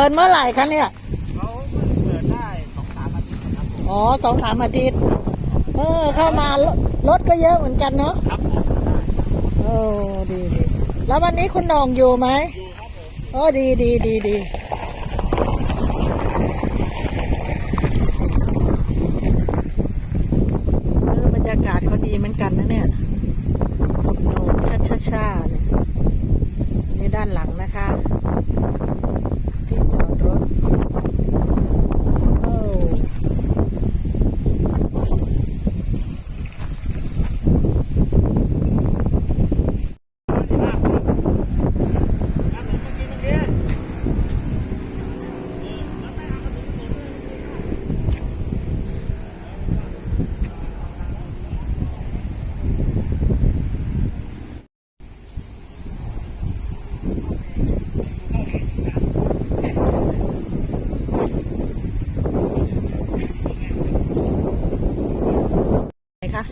ปิดเมื่อไหร่คะเนี่ยเขาเปิดได้สองสามอาทิตย์นะครับผมอ๋อสองสามอาทิตย์เออเข้ามารถรถก็เยอะเหมือนกันเนาะครับผมได้โอ้ดีดีแล้ววันนี้คุณหนองอยู่ไหมดูครับผม โอ้ดีดีดีดีเออบรรยากาศเขาดีเหมือนกันนะเนี่ยโอ้ชาชาชาเนี่ยนี่ด้านหลังนะคะ ที่จอดรถ โอ้ ที่หน้าผมครับผมเมื่อกี้เมื่อกี้เออแล้วไม่เอากระสุนผมเลย ไหนคะ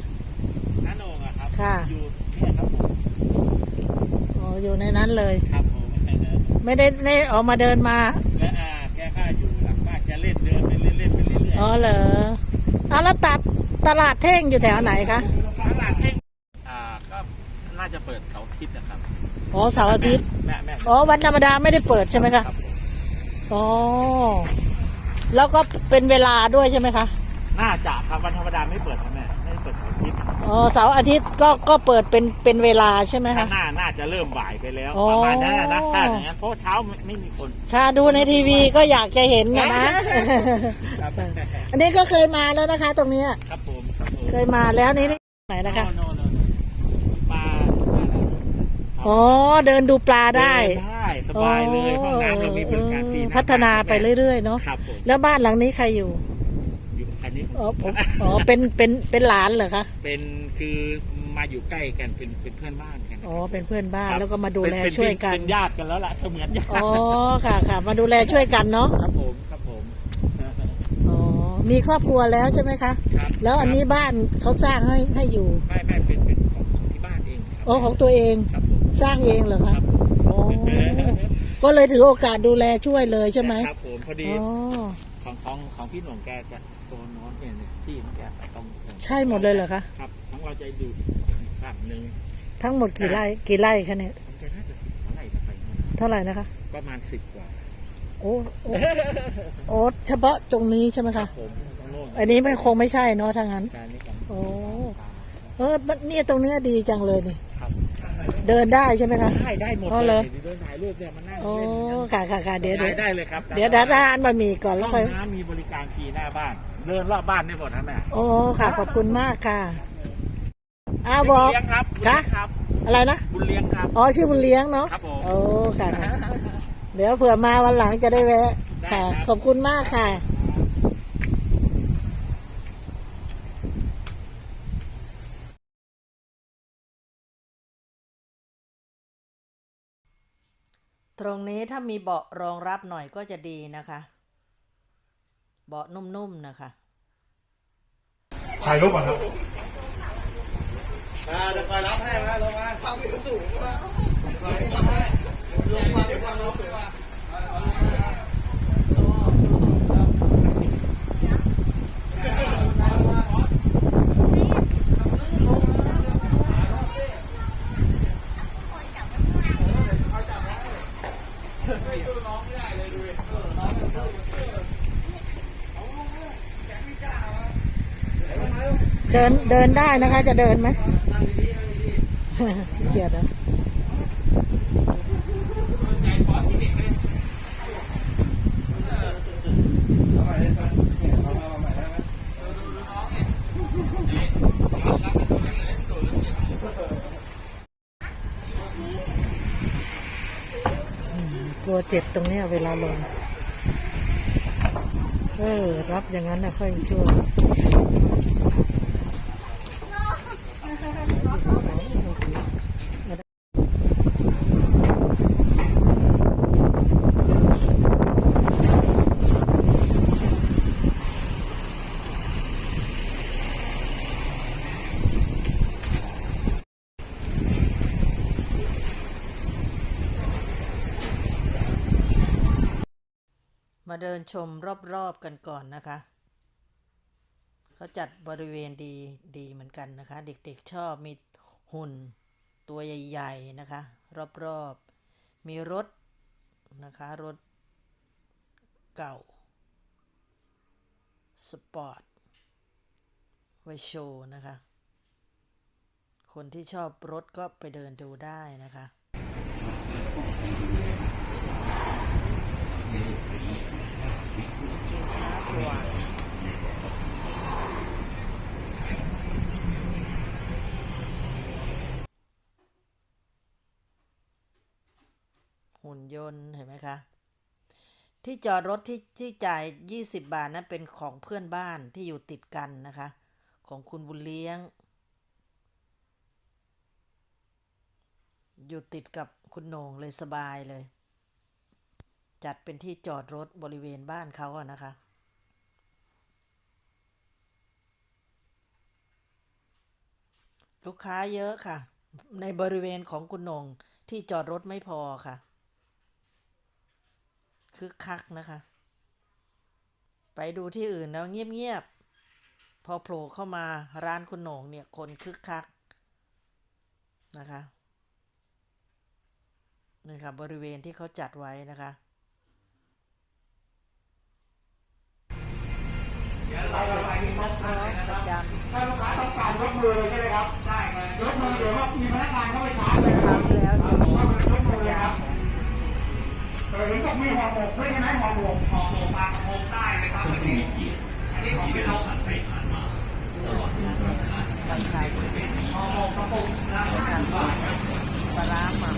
น้าโหนงอะครับ ค่ะ อยู่เนี่ยครับผม อ๋ออยู่ ในนั้นเลย ครับผมไม่ใช่เดินไม่ได้ไม่ออกมาเดินมา และอ่าแกก็อยู่หลังบ้านแกเล่นเดินไปเล่นเล่นไปเรื่อยๆอ๋อเหรอเอาแล้วตัดตลาดเท่งอยู่แถวไหนคะตลาดเท่งอ่าก็น่าจะเปิดเสาร์อาทิตย์นะครับอ๋อเสาร์อาทิตย์แม่แม่อ๋อวันธรรมดาไม่ได้เปิดใช่ไหมคะครับผมอ๋อแล้วก็เป็นเวลาด้วยใช่ไหมคะ น่าจะครับวันธรรมดาไม่เปิดครับแม่ไม่ได้เปิดเสาร์ อาทิตย์อ๋อเสาร์อาทิตย์ก็ก็เปิดเป็นเป็นเวลาใช่ไหมถ้าคะหน้าน่าจะเริ่มบ่ายไปแล้ว อ๋อ ประมาณนั้นน่ะนะถ้าอย่างนั้นเพราะเช้าไม่ไม่มีคนค่ะดูในทีวีก็อยากจะเห็นนะนะ ครับอันนี้ก็เคยมาแล้วนะคะ ตรงเนี้ยครับผมครับผมเคยมาแล้วนี่นี่ไหนนะคะโน่โน่โน่ปลาปลาอะไรครับอ๋อเดินดูปลาได้เนได้สบายเลยห้องน้ำเรามีบริการฟรีเออหพัฒนาไปเรื่อยๆเนาะ ครับผมแล้วบ้านหลังนี้ใครอยู่ อยู่อันนี้อ๋อผมอ๋อเป็นเป็นเป็นหลานเหรอคะเป็นคือมาอยู่ใกล้กันเป็นเป็นเพื่อนบ้านกันอ๋อเป็นเพื่อนบ้านครับแล้วก็มาดูแลเป็นช่วยกันเป็นญาติกันแล้วล่ะเสมือนญาติอ๋อค่ะค่ะมาดูแลช่วยกันเนาะครับผมครับผมอ๋อมีครอบครัวแล้วใช่ไหมคะครับแล้วอันนี้บ้านเขาสร้างให้ให้อยู่ไม่ไม่เป็นเป็นของของที่บ้านเองครับอ๋อของตัวเองครับผมสร้างเองเหรอคคะรับผมอ๋อก็เลยถือโอกาสดูแลช่วยเลยใช่ไหมครับผม พอดี อ๋อ ของของของพี่หนุ่มแกจะโซนโน้นเนี่ยเนี่ยที่ของแกตรงใช่หมดเลยเหรอคะ ครับของเราจะอยู่ฝั่งหนึ่งทั้งหมดกี่ไร่กี่ไร่คะเนี่ย ของแกน่าจะสิบกว่าไร่นะไปนู่นเท่าไหร่นะคะ ประมาณสิบกว่าโอ้โอ้โอ้เฉพาะตรงนี้ใช่ไหมคะ ผมตรงโน้นอันนี้มันคงไม่ใช่เนาะถ้างั้นการนี้กันโอ้ เออมันเนี่ยตรงเนี้ยดีจังเลยนี่ครับ เดินได้ใช่ไหมคะ ได้ได้หมดอ๋อเลเหรอยเดินถ่ายรูปเนี่ยมันนั่งโอ้เล่นค่ะค่ะค่ะเดี๋ยวเดี๋ยวได้เลยครับเดี๋ยวด้านร้านบะหมี่ก่อนห้แล้อวงค่อย น้ำมีบริการฟรีหน้าบ้าน เดินรอบบ้านได้หมดนะแม่โอ้ค่ะ ขอบคุณมากค่ะอ้าวบอกบุญเลี้ยงครับคะบุญเลี้ยงครับอะไรนะ บุญเลี้ยงครับ อ๋อชื่อบุญเลี้ยงเนาะครับผม โอ้ค่ะค่ะ เดี๋ยวเผื่อมาวันหลังจะได้แวะ ค่ะได้ครับขอบคุณมากค่ะ ตรงนี้ถ้ามีเบาะรองรับหน่อยก็จะดีนะคะ เบาะนุ่มๆนะคะถ่ายรูปก่อนครับมาเดี๋ยวคอยรับให้มาลงมาความสูงมาลงมาเดี๋ยวความสูง ดินเดินได้นะคะ จะเดินไหมเกียดอะกลัวเจ็บตรงเนี้ยเวลาลง เออ รับอย่างนั้นนะค่อยช่ว เดินชมรอบๆกันก่อนนะคะ เขาจัดบริเวณดีดีเหมือนกันนะคะ เด็กๆชอบมีหุ่นตัวใหญ่ๆนะคะ รอบๆ มีรถนะคะ รถเก่า สปอร์ตไว้โชว์นะคะ คนที่ชอบรถก็ไปเดินดูได้นะคะ ชิงช้า สว่างหุ่นยนต์เห็นไหมคะ ที่จอดรถที่ที่จ่าย 20 บาทนั้นเป็นของเพื่อนบ้านที่อยู่ติดกันนะคะ ของคุณบุญเลี้ยง อยู่ติดกับคุณโหนงเลยสบายเลย จัดเป็นที่จอดรถบริเวณบ้านเขาอะนะคะ ลูกค้าเยอะค่ะ ในบริเวณของคุณหนงที่จอดรถไม่พอค่ะคึกคักนะคะ ไปดูที่อื่นแล้วเงียบๆ พอโผล่เข้ามาร้านคุณหนงเนี่ยคนคึกคักนะคะนี่ค่ะบริเวณที่เขาจัดไว้นะคะสุดนักร้อง ยกมือเลยใช่ไหมครับใช่ครับยกมือเดี๋ยวว่ามีพนักงานเข้าไปชาร์จเมื่อคราวที่แล้วจะมียกพมือเลยยาครับของทีซีเออเห็นบอกมีห่อหมกด้วยใช่ไหมห่อหมกห่อหมกปลากระพงได้เลยครับอันนี้อันนี้ของพี่นกบางครายห่อหมกกระพงนะปลาร้าหมัก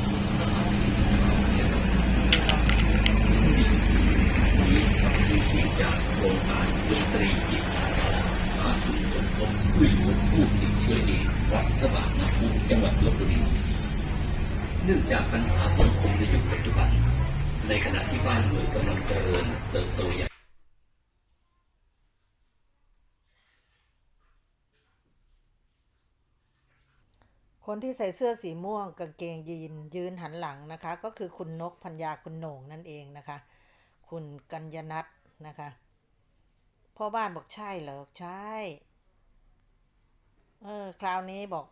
คนที่ใส่เสื้อสีม่วงกางเกงยีนยืนหันหลังนะคะ ก็คือคุณนกพัญญาคุณโหน่งนั่นเองนะคะ คุณกัญญนัทนะคะพ่อบ้านบอกใช่เหรอใช่เออคราวนี้บอก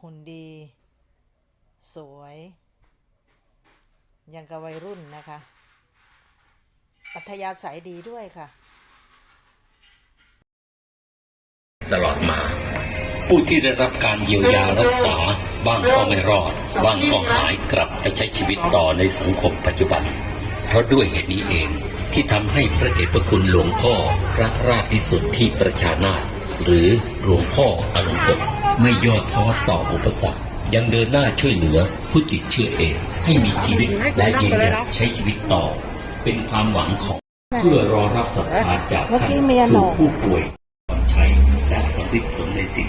หุ่นดี สวย ยังกับวัยรุ่นนะคะ อัธยาศัยดีด้วยค่ะ ตลอดมา ผู้ที่ได้รับการเยียวยารักษา บ้างก็ไม่รอด บ้างก็หายกลับไปใช้ชีวิตต่อในสังคมปัจจุบัน เพราะด้วยเหตุนี้เองที่ทำให้พระเดชพระคุณหลวงพ่อพระราชพิสุทธิประชานาถหรือหลวงพ่ออลงกฎไม่ย่อท้อต่ออุปสรรคยังเดินหน้าช่วยเหลือผู้ติดเชื้อเองให้มีชีวิตและยืนหยัดใช้ชีวิตต่อ เป็นความหวังของเพื่อรอรับสัมภาษณ์จากท่านสู่ผู้ป่วย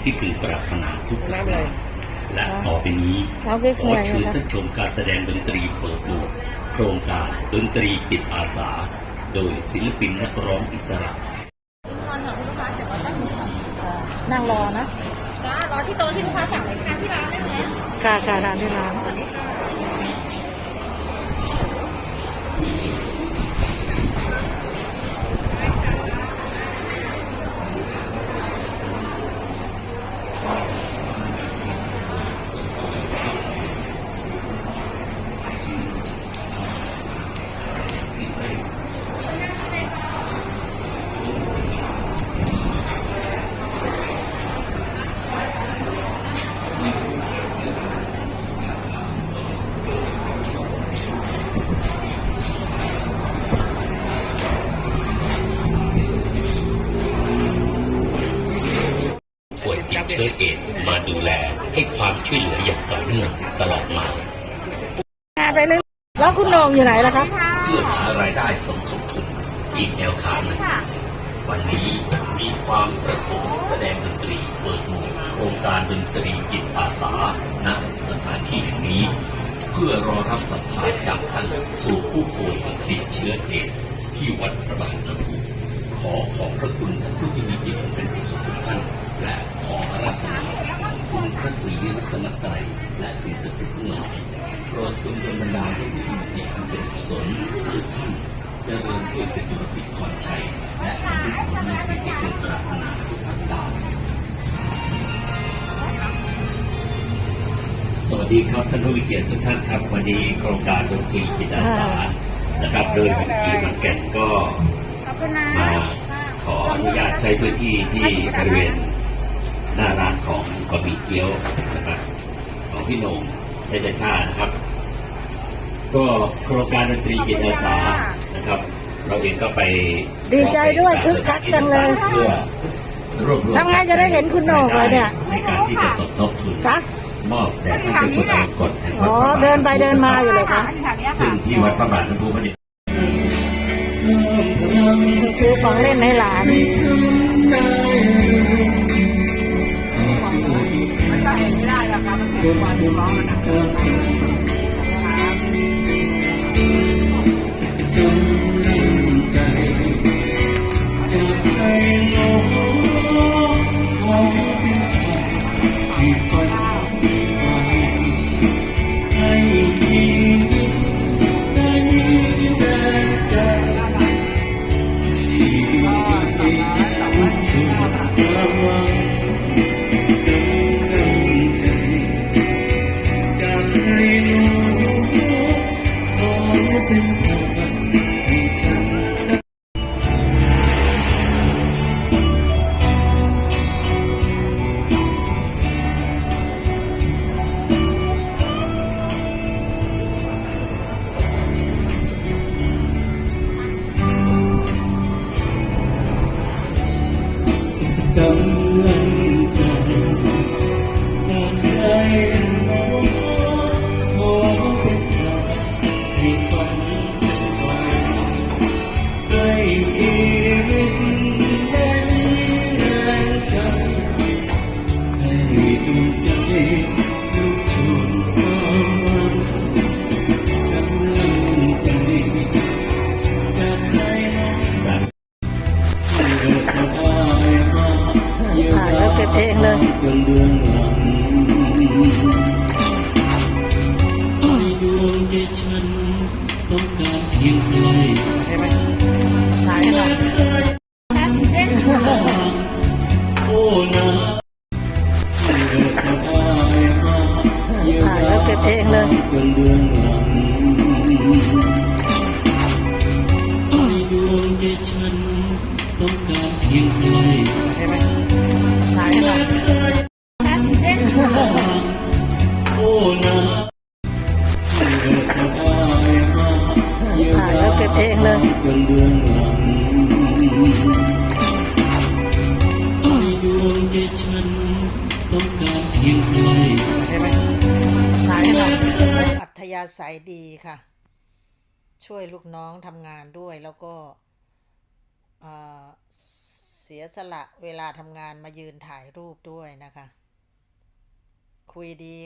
ที่พึงปรารถนาทุกประการและต่อไปนี้เอาเรียกขอเมียเชิญนะคะท่านชมการแสดงดนตรีเปิดโหมดโครงการดนตรีจิตอาสา โดยศิลปินนักร้องอิสระนั่งรอนะจ้ารอที่โต๊ะที่ลูกค้าสั่งเลยค่ะที่ร้านนะคะค่ะค่ะทานที่ร้าน แล้วคุณโหนงอยู่ไหนล่ะคะเพื่อหารายได้สมทบทุนอีกแนวทางหนึ่งวันนี้มีความประสงค์แสดงดนตรีเปิดหมู่โครงการดนตรีจิตอาสาณสถานที่แห่งนี้ เพื่อรอรับสัมภาษณ์จากท่านสู่ผู้ป่วยติดเชื้อเอดส์ที่วัดพระบาทน้ำพุขอขอบพระคุณท่านผู้ที่มีจิตเป็นกุศลทุกท่าน และขออาราธนาคุณพระศรีรัตนตรัยและสิ่งศักดิ์สิทธิ์ทั้งหลาย โปรดดลบันดาลให้ผู้ที่มีจิตอันเป็นกุศลทุกท่านเจริญด้วยจตุรพิธพรชัยและสำเร็จผลในสิ่งที่ตนปรารถนาทุกประการสวัสดีครับท่านผู้มีเกียรติทุกท่านครับ วันนี้โครงการดนตรีจิตอาสานะครับ โดยวิธีมันแก่นก็ขอบคุณนะมาขออนุญาตใช้พื้นที่ที่บริเวณหน้าร้านของบะหมี่เกี๊ยวนะครับของพี่โหน่ง ชัยชาชานะครับ ก็โครงการดนตรีจิตอาสานะครับ เราเองก็ไปดีใจด้วยคึกคักจังเลยเพื่อรวบรวมทำไงจะได้เห็นคุณโหน่งเลยเนี่ยในการที่จะสมทบทุนคะมอบแด่ท่านเจ้าคุณอลงกฎแห่งวัอ๋ดอพระบาทเดินไปเดินมาอยู่เลยคะซึ่งที่วัดพระบาทน้ำพุพระเดชซื้อของเล่นให้หลาน bốn ba bốn đó nó nặng ถ่ายแล้วเก็บเองเลย ศัยดีค่ะ ช่วยลูกน้องทำงานด้วยแล้วก็เสียสละเวลาทำงานมายืนถ่ายรูปด้วยนะคะ คุยดี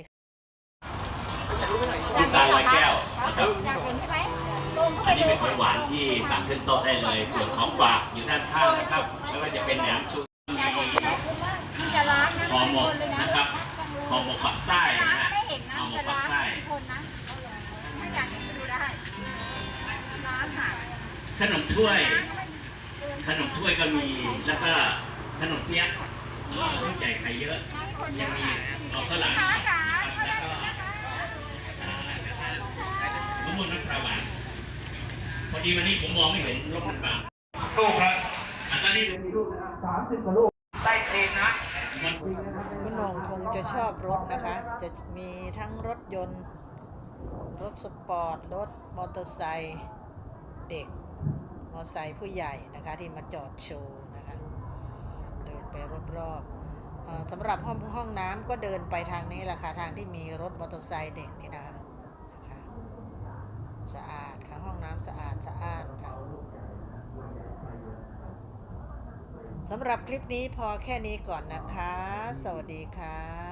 ลูกตาลอยแก้วนะครับอยากเห็นใช่ไหมอันนี้เป็นของหวานที่สั่งขึ้นโต๊ะได้เลย ส่วนของฝากอยู่ด้านข้างนะครับไม่ว่าจะเป็นแหนมชุ ถ้วย ขนมถ้วยก็มี แล้วก็ขนมเปี๊ยะเอ่อลูกใหญ่ไข่เยอะยังมีเอาข้าวหลามช็อตนะครับแล้วก็อ่ามะม่วงน้ำปลาหวานพอดีวันนี้ผมมองไม่เห็นรถมันเปล่าลูกครับอะตอนนี้ผมมีรูปนะครับสามสิบกว่าลูกได้เพลงนะคุณโหนงคงจะชอบรถนะคะ จะมีทั้งรถยนต์ รถสปอร์ต รถมอเตอร์ไซค์ เด็กม อเตอไซค์ผู้ใหญ่นะคะที่มาจอดโชว์นะคะเดินไปรอบๆสำหรับห้องห้องน้ำก็เดินไปทางนี้แหละค่ะทางที่มีรถมอเตอร์ไซค์เด็กนี่นะคะนะคะสะอาดค่ะห้องน้ำสะอาดสะอานค่ะสำหรับคลิปนี้พอแค่นี้ก่อนนะคะ สวัสดีค่ะ